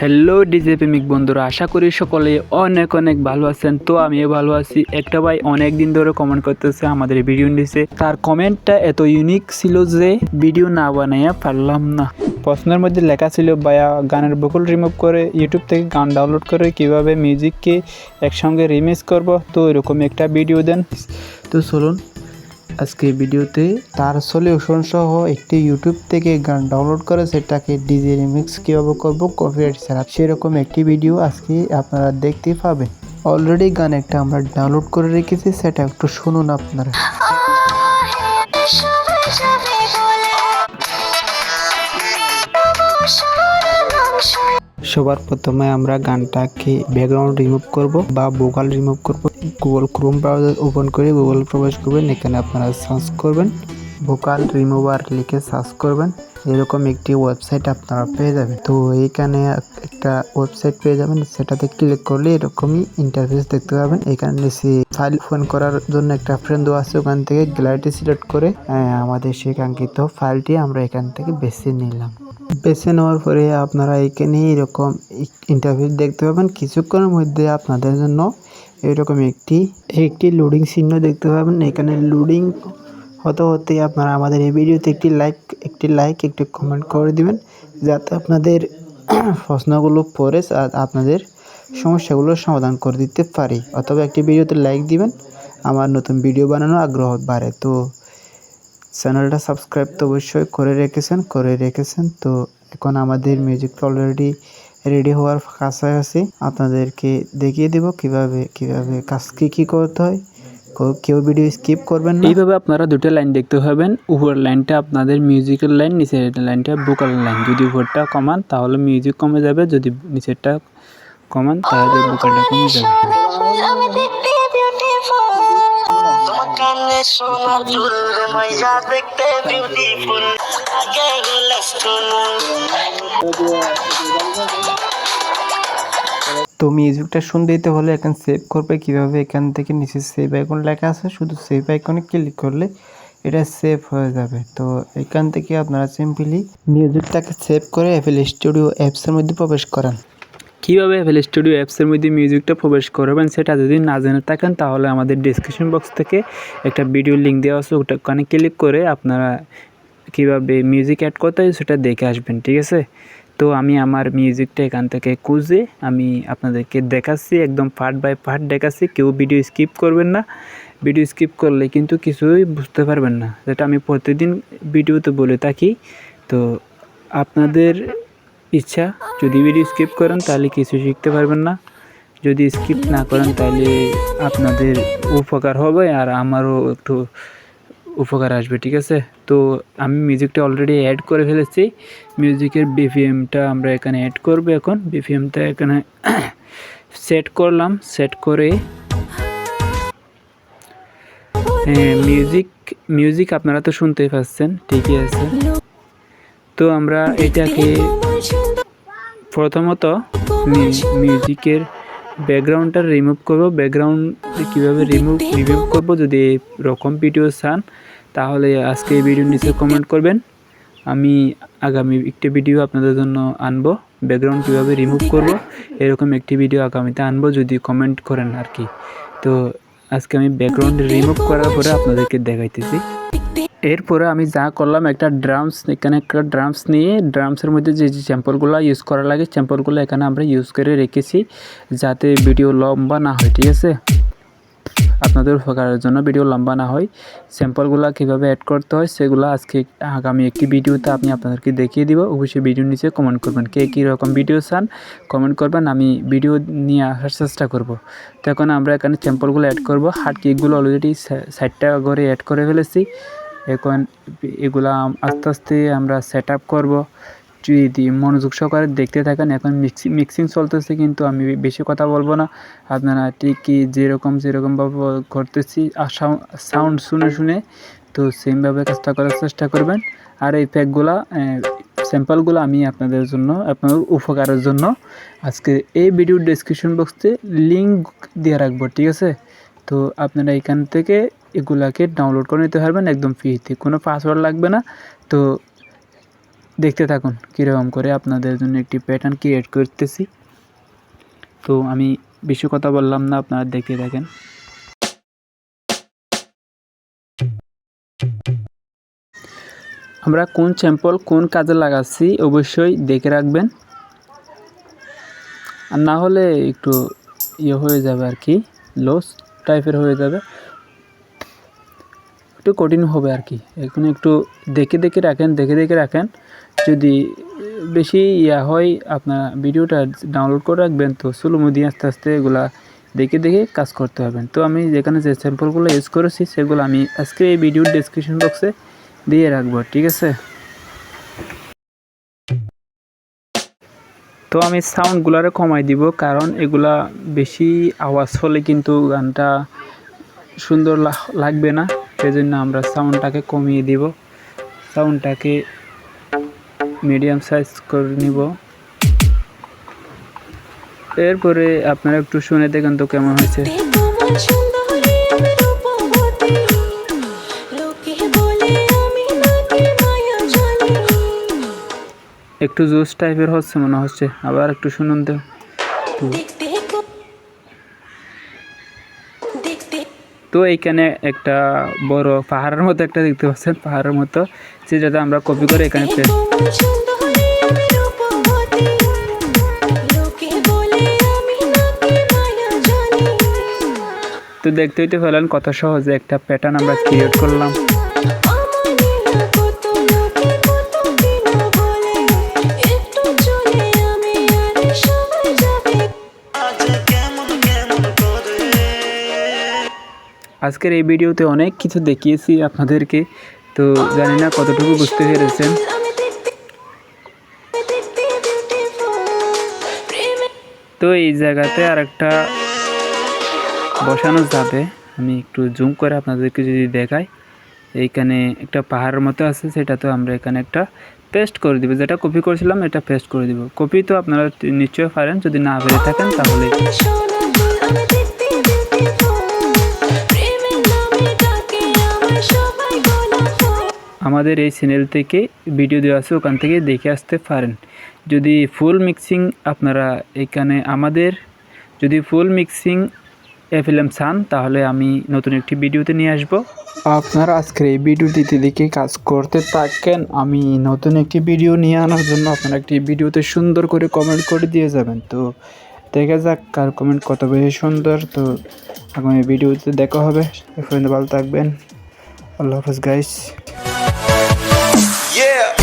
Hello DJ প্রেমিক বন্ধুরা, আশা করি সকলে অনেক অনেক ভালো আছেন। তো আমিও ভালো আছি। একটা ভাই অনেক দিন ধরে কমেন্ট করতেছে আমাদের ভিডিও নিচে। তার কমেন্টটা এত ইউনিক ছিল যে ভিডিও না বানাইয়া পারলাম না। প্রশ্নের মধ্যে লেখা ছিল, ভাইয়া, গানের বকুল রিমুভ করে ইউটিউব থেকে গান ডাউনলোড করে কীভাবে মিউজিককে একসঙ্গে রিমিক্স করব? তো এরকম একটা ভিডিও দেন। তো চলুন আজকে ভিডিওতে তার সলিউশন সহ একটি ইউটিউব থেকে গান ডাউনলোড করে সেটাকে ডিজে রিমিক্স কীভাবে করব কপিরাইট ছাড়া। সেরকম একটি ভিডিও আজকে আপনারা দেখতে পাবেন। অলরেডি গান একটা আমরা ডাউনলোড করে রেখেছি, সেটা একটু শুনুন আপনারা। সবার প্রথমে আমরা গানটাকে ব্যাকগ্রাউন্ড রিমুভ করব বা ভোকাল রিমুভ করব। গুগল ক্রোম ব্রাউজার ওপেন করে গুগল প্রবেশ করবেন। এখানে আপনারা সার্চ করবেন। ভোকাল রিমুভার লিখে সার্চ করবেন। এরকম একটি ওয়েবসাইট আপনারা পেয়ে যাবেন। তো এইখানে একটা ওয়েবসাইট পেয়ে যাবেন। সেটাতে ক্লিক করলে এরকমই ইন্টারফেস দেখতে পাবেন। এখানে নিচে ফাইল ফোন করার জন্য একটা অপশন দেওয়া আছে। ওখান থেকে গ্যালারিটি সিলেক্ট করে আহ, আমাদের সেই কাঙ্ক্ষিত ফাইলটি আমরা এখান থেকে বেছে নিলাম। বেছে নেওয়ার পরে আপনারা এখানে এরকম ইন্টারভিউ দেখতে পাবেন। কিছুক্ষণের মধ্যে আপনাদের জন্য এরকম একটি একটি লোডিং চিহ্ন দেখতে পাবেন। এখানে লোডিং হতে হতে আপনারা আমাদের এই ভিডিওতে একটি লাইক একটি লাইক একটি কমেন্ট করে দিবেন, যাতে আপনাদের প্রশ্নগুলো পড়ে আর আপনাদের সমস্যাগুলোর সমাধান করে দিতে পারি। অথবা একটি ভিডিওতে লাইক দিবেন, আমার নতুন ভিডিও বানানোর আগ্রহ বাড়ে। তো চ্যানেলটা সাবস্ক্রাইব তো অবশ্যই করে রেখেছেন করে রেখেছেন। তো এখন আমাদের মিউজিকটা অলরেডি রেডি হওয়ার কাছাকাছি আপনাদেরকে দেখিয়ে দেব কীভাবে কীভাবে কাজ কী কী করতে হয়। কেউ- ভিডিও স্কিপ করবেন না। এইভাবে আপনারা দুটো লাইন দেখতে পাবেন। উপরের লাইনটা আপনাদের মিউজিকের লাইন নিচের লাইনটা ভোকাল লাইন যদি উপরটা কমান তাহলে মিউজিক কমে যাবে। যদি নিচেরটা কমান তাহলে ভোকালটা কমে যাবে। মাইয়া দেখতে বিউটিফুল আগে তো মিউজিকটা শুনতে দিতে হলে এখানে সেভ করবে কীভাবে? এখান থেকে নিচে সেভ আইকন লেখা আছে, শুধু সেভ আইকনে ক্লিক করলে এটা সেভ হয়ে যাবে। তো এখান থেকে আপনারা সিম্পলি মিউজিকটাকে সেভ করে অ্যাপেল স্টুডিও অ্যাপসের মধ্যে প্রবেশ করান। কীভাবে এফএল স্টুডিও অ্যাপসের মধ্যে মিউজিকটা প্রবেশ করবেন সেটা যদি না জেনে থাকেন, তাহলে আমাদের ডিসক্রিপশন বক্স থেকে একটা ভিডিও লিঙ্ক দেওয়া আছে ওটা ওখানে ক্লিক করে আপনারা কীভাবে মিউজিক অ্যাড করতে হয় সেটা দেখে আসবেন, ঠিক আছে? তো আমি আমার মিউজিকটা এখান থেকে খুঁজে আমি আপনাদেরকে দেখাচ্ছি, একদম পার্ট বাই পার্ট দেখাচ্ছি। কেউ ভিডিও স্কিপ করবেন না। ভিডিও স্কিপ করলে কিন্তু কিছুই বুঝতে পারবেন না। যেটা আমি প্রতিদিন ভিডিওতে বলে থাকি, তো আপনাদের ইচ্ছা যদি ভিডিও স্কিপ করেন তাহলে কিছু শিখতে পারবেন না। যদি স্কিপ না করেন তাহলে আপনাদের উপকার হবে আর আমারও একটু উপকার আসবে, ঠিক আছে? তো আমি মিউজিকটা অলরেডি অ্যাড করে ফেলেছি। মিউজিকের বিপিএমটা আমরা এখানে অ্যাড করব এখন। বিপিএমটা এখানে সেট করলাম। সেট করে মিউজিক মিউজিক আপনারা তো শুনতেই পাচ্ছেন, ঠিকই আছে। তো আমরা এটাকে প্রথমত মিউজিকের ব্যাকগ্রাউন্ডটা রিমুভ করব। ব্যাকগ্রাউন্ড কীভাবে রিমুভ রিমুভ করব যদি এরকম ভিডিও চান। তাহলে আজকে এই ভিডিওর নিচে কমেন্ট করবেন। আমি আগামী একটি ভিডিও আপনাদের জন্য আনব। ব্যাকগ্রাউন্ড কীভাবে রিমুভ করব, এরকম একটি ভিডিও আগামীতে আনব, যদি কমেন্ট করেন আর কি। তো আজকে আমি ব্যাকগ্রাউন্ড রিমুভ করার পরে আপনাদেরকে দেখাইতেছি। এরপরে আমি যা করলাম, একটা ড্রামস এখানে একটা ড্রামস নিয়ে ড্রামসের মধ্যে যে যে স্যাম্পলগুলো ইউজ করা লাগে স্যাম্পলগুলো এখানে আমরা ইউজ করে রেখেছি, যাতে ভিডিও লম্বা না হয়, ঠিক আছে? আপনাদের উপকারের জন্য ভিডিও লম্বা না হয়। স্যাম্পলগুলো কীভাবে অ্যাড করতে হয় সেগুলো আজকে আগামী একটি ভিডিওতে আমি আপনাদেরকে দেখিয়ে দিব। অবশ্যই ভিডিওর নিচে কমেন্ট করবেন কে কী রকম ভিডিও চান কমেন্ট করবেন। আমি ভিডিও নিয়ে আসার চেষ্টা করব। তো এখন আমরা এখানে স্যাম্পলগুলো অ্যাড করব। হার্ড কেকগুলো অলরেডি সাইডটা করে অ্যাড করে ফেলেছি। এখন এগুলা আস্তে আস্তে আমরা সেট আপ করব। যদি মনোযোগ সহকারে দেখতে থাকেন, এখন মিক্সিং মিক্সিং চলতেছে কিন্তু আমি বেশি কথা বলব না। আপনারা ঠিকই যেরকম, যেরকমভাবে করতেছি আর সাউন্ড শুনে শুনে তো সেমভাবে কাজটা করার চেষ্টা করবেন। আর এই প্যাকগুলা স্যাম্পলগুলো আমি আপনাদের জন্য আপনাদের উপকারের জন্য আজকে এই ভিডিওর ডেসক্রিপশন বক্সে লিঙ্ক দিয়ে রাখব, ঠিক আছে? তো আপনারা এখান থেকে এগুলাকে ডাউনলোড করে নিতে পারবেন, একদম ফ্রিতে কোনো পাসওয়ার্ড লাগবে না। তো দেখতে থাকুন কীরকম করে আপনাদের জন্য একটি প্যাটার্ন ক্রিয়েট করতেছি। তো আমি বেশি কথা বললাম না, আপনারা দেখতে থাকেন। আমরা কোন স্যাম্পল কোন কাজে লাগাচ্ছি অবশ্যই দেখে রাখবেন। আর না হলে একটু ইয়ে হয়ে যাবে আর কি লস টাইপের হয়ে যাবে। একটু কঠিন হবে আর কি। এখন একটু দেখে দেখে রাখেন, দেখে দেখে রাখেন। যদি বেশি ইয়া হয়, আপনার ভিডিওটা ডাউনলোড করে রাখবেন, তো সুলুমো দিয়ে আস্তে আস্তে এগুলা দেখে দেখে কাজ করতে হবেন তো আমি যেখানে যে স্যাম্পলগুলো ইউজ করেছি, সেগুলো আমি আজকে এই ভিডিওর ডেসক্রিপশন বক্সে দিয়ে রাখব, ঠিক আছে? তো আমি সাউন্ডগুলারে কমাই দিব, কারণ এগুলা বেশি আওয়াজ হলে কিন্তু গানটা সুন্দর লাগবে না। সেই জন্য আমরা সাউন্ডটাকে কমিয়ে দিব। সাউন্ডটাকে মিডিয়াম সাইজ করে নিব। এরপরে আপনারা একটু শুনে দেখেন তো কেমন হয়েছে। একটু জোস টাইপের হচ্ছে মনে হচ্ছে। আবার একটু শুনুন তো দেখতে কো- দেখতে তো এইখানে একটা বড় পাহাড়ের মতো একটা দেখতে পাচ্ছেন পাহাড়ের মতো। যেটা আমরা কপি করে এখানে তো দেখতে হইতে পেলেন কত সহজে একটা প্যাটার্ন আমরা ক্রিয়েট করলাম। আজকের এই ভিডিওতে অনেক কিছু দেখিয়েছি আপনাদেরকে। তো জানি না কতটুকু বুঝতে পেরেছেন। তো এই জায়গাতে আর একটা বসানো যাবে। আমি একটু জুম করে আপনাদেরকে যদি দেখাই। এইখানে একটা পাহাড়ের মতো আছে, সেটা তো আমরা এখানে একটা পেস্ট করে দিব। যেটা কপি করেছিলাম, এটা পেস্ট করে দিব। কপি তো আপনারা নিশ্চয়ই পারেন। যদি না পেরে থাকেন, তাহলে আমাদের এই চ্যানেল থেকে ভিডিও দেওয়া আছে, ওখান থেকে দেখে আসতে পারেন। যদি ফুল মিক্সিং আপনারা এখানে আমাদের, যদি ফুল মিক্সিং এফএলএম চান, তাহলে আমি নতুন একটি ভিডিওতে নিয়ে আসব। আপনারা আজকের এই ভিডিওটিতে দেখে কাজ করতে থাকেন, আমি নতুন একটি ভিডিও নিয়ে আনার জন্য আপনারা একটি ভিডিওতে সুন্দর করে কমেন্ট করে দিয়ে যাবেন। তো দেখা যাক কার কমেন্ট কত বেশি সুন্দর। তো আগামী ভিডিওতে দেখা হবে। ভালো থাকবেন। আল্লাহ হাফেজ গাইস Yeah